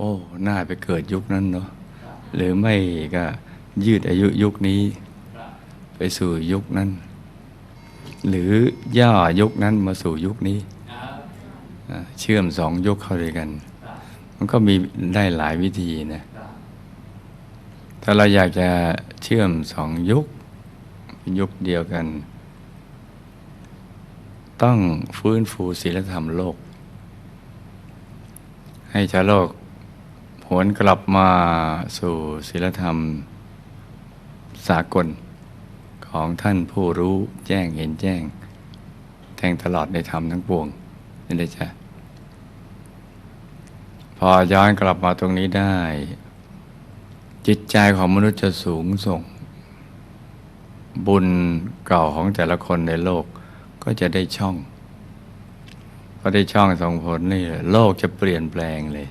โอ้น่าไปเกิดยุคนั้นเนาะหรือไม่ก็ยืดอายุยุคนี้ไปสู่ยุคนั้น หรือย่อยุคนั้นมาสู่ยุคนี้ เชื่อมสองยุคเข้าด้วยกัน มันก็มีได้หลายวิธีนะถ้าเราอยากจะเชื่อมสองยุคเป็นยุคเดียวกัน ต้องฟื้นฟูศีลธรรมโลก ให้ชาวโลก หวนกลับมาสู่ศีลธรรมสากลของท่านผู้รู้แจ้งเห็นแจ้ง แทงตลอดในธรรมทั้งปวงนี่ได้จ้ะพอย้อนกลับมาตรงนี้ได้ จิตใจของมนุษย์จะสูงส่ง บุญเก่าของแต่ละคนในโลกก็จะได้ช่องพอได้ช่องส่งผลนี่โลกจะเปลี่ยนแปลงเลย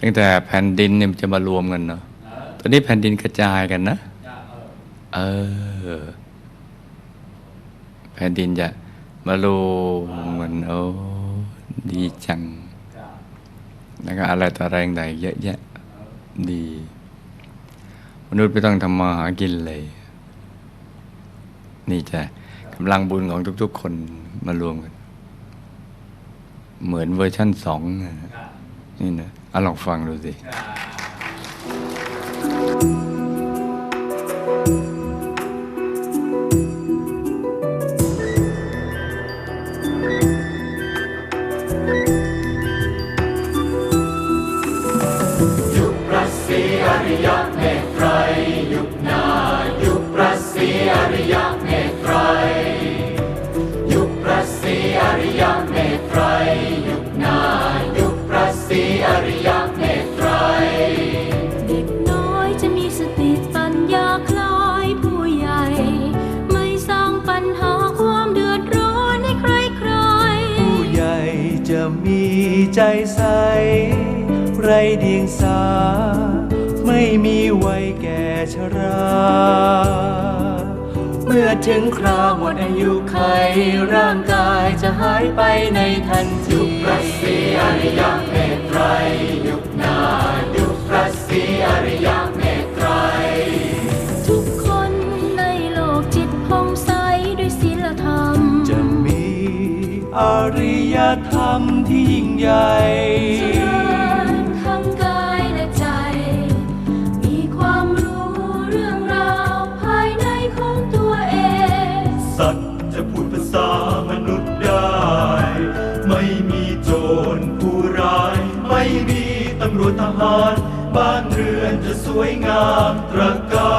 ตั้งแต่แผ่นดินเนี่ยมันจะมารวมกันเนาะตอนนี้แผ่นดินกระจายกันนะ เออ แผ่นดินจะมารวมกันโอ้ดีจัง แล้วก็อะไรต่ออะไรต่างๆเยอะแยะ ดี มนุษย์ไม่ต้องทำมาหากินเลย นี่จะกำลังบุญของทุก ๆ คนมารวมกัน เหมือนเวอร์ชั่นสองนะ นี่นะเอาลองฟังดูสิ จะมีใจใส ไรเดียงสา ไม่มีวัยแก่ชรา เมื่อถึงคราวหมดอายุไขร่างกายจะหายไปในทันทีพระศรีอริยเมตไตรยุคนายุคพระศรีอริยเมตไตรทุกคนในโลกจิตผ่องใสด้วยศีลธรรม จะมีอริย ธรรมที่ยิ่งใหญ่เจริญทั้งกายและใจ มีความรู้เรื่องราวภายในของตัวเอง สัตว์จะพูดภาษามนุษย์ได้ ไม่มีโจรผู้ร้าย ไม่มีตำรวจทหาร บ้านเรือนจะสวยงามตระกา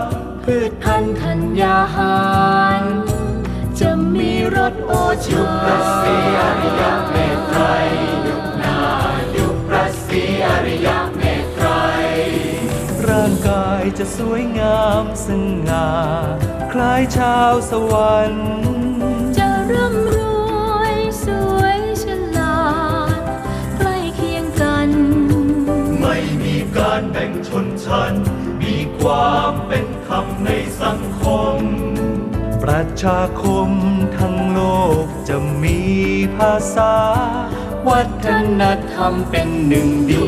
รพืชพันธุ์ธัญญาหาร จะมีรสโอชา จะสวยงามสง่าคล้ายชาวสวรรค์จะร่ำรวยสวยฉลาดใกล้เคียงกัน ไม่มีการแบ่งชนชั้น มีความเป็นธรรมในสังคม ประชาคมทั้งโลกจะมีภาษา วัฒนธรรมเป็นหนึ่งเดียว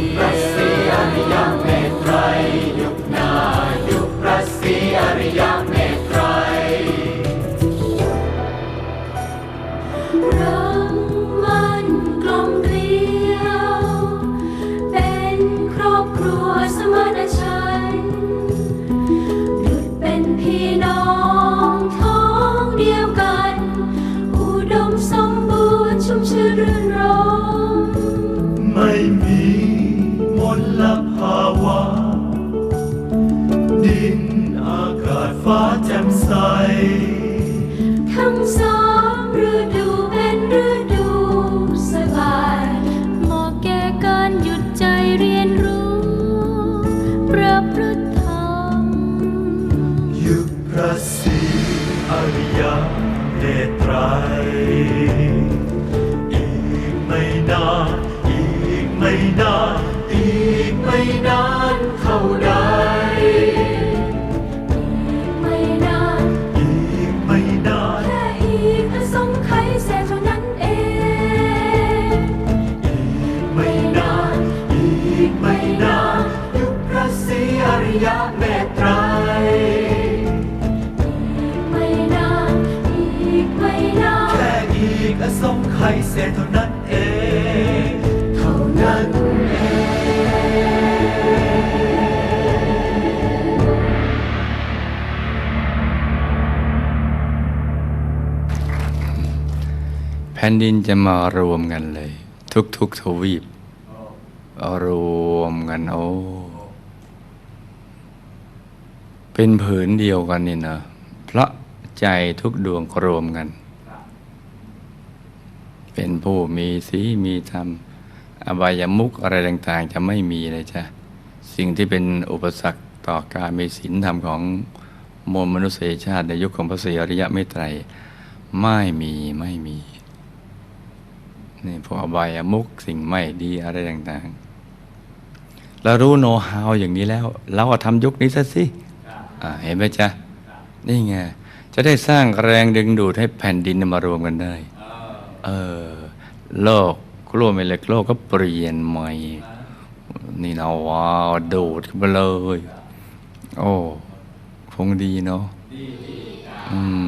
รณ์ชุ่ม เสียเท่านั้นเองเท่านั้นแผ่นดินจะมารวมกันเลย ทุกทุกทวีปอารวมกันโอ้เป็นผืนเดียวกันนี่นะเพราะใจทุกดวงรวมกัน เป็นผู้มีสีมีธรรม อบายมุกอะไรต่างๆ จะไม่มีเลยจ้ะสิ่งที่เป็นอุปสรรคต่อการมีศีลธรรมของมวลมนุษยชาติในยุคของพระศรีอริยะเมตไตรไม่มีไม่มีนี่พวกอบายมุกสิ่งไม่ดีอะไรต่างๆเรารู้โน้ตฮาวอย่างนี้แล้ว เราก็ทำยุคนี้ซะสิเห็นไหมจ๊ะนี่ไงจะได้สร้างแรงดึงดูดให้แผ่นดินมารวมกันได้ เออโลกกลัวไม่เล็กโลกก็เปลี่ยนใหม่ นี่นะว้าวโดดขึ้นมาเลย โอ้ คงดีเนาะอืม